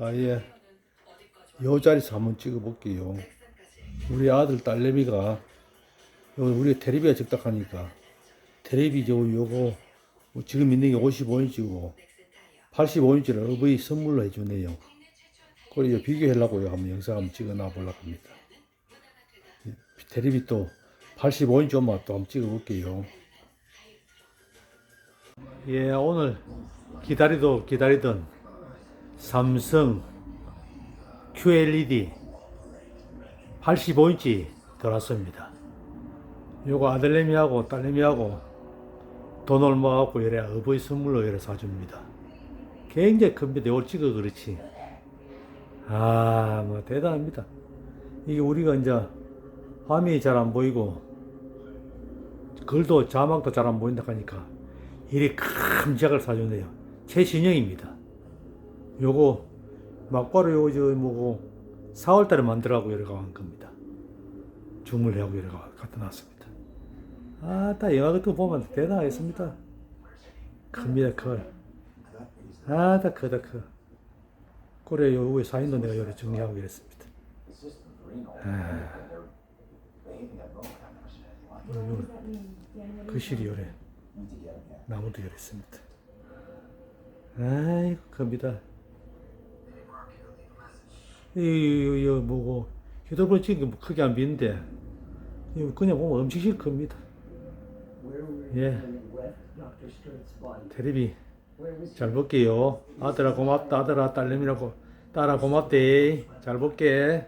아예 요 자리에서 한번 찍어볼게요. 우리 아들 딸내미가 요 우리 테레비가 적당하니까 테레비 저 요거 뭐 지금 있는 게 55인치고 85인치를 어버이 선물로 해주네요. 그래서 비교하려고요. 한번 영상 한번 찍어놔 보려고 합니다. 테레비 또 85인치 엄마 또 한번 찍어볼게요. 예, 오늘 기다리도 기다리던 삼성 QLED 85인치 들어왔습니다. 요거 아들내미하고 딸내미하고 돈 얼마 갖고 이래 어버이 선물로 이래 사줍니다. 굉장히 큽니다. 이걸 찍어 그렇지. 아, 뭐 대단합니다. 이게 우리가 이제 화면이 잘 안 보이고 글도 자막도 잘 안 보인다 하니까 이리 큼지막을 사주네요. 최신형입니다. 요거 막바로 요거 저 뭐고 4월달에 만들라고 한 겁니다. 주문하고 이래가 갖다 놨습니다. 아따 영화 같은 거 보면 대단하겠습니다. 큽니다 커. 아따 크다 커. 그래 요 위에 사인도 내가 요래 정리하고 이랬습니다. 아, 요, 요, 거실이 요래 나무도 요래 있습니다. 아이고 큽니다. 이, 이, 이, 뭐고, 휴대폰 찍은 게 크게 안 비는데, 이거 그냥 보면 엄청 큽니다. 예. 테레비 잘 볼게요. 아들아 고맙다. 아들아 딸내미라고 딸아 고맙대. 잘 볼게.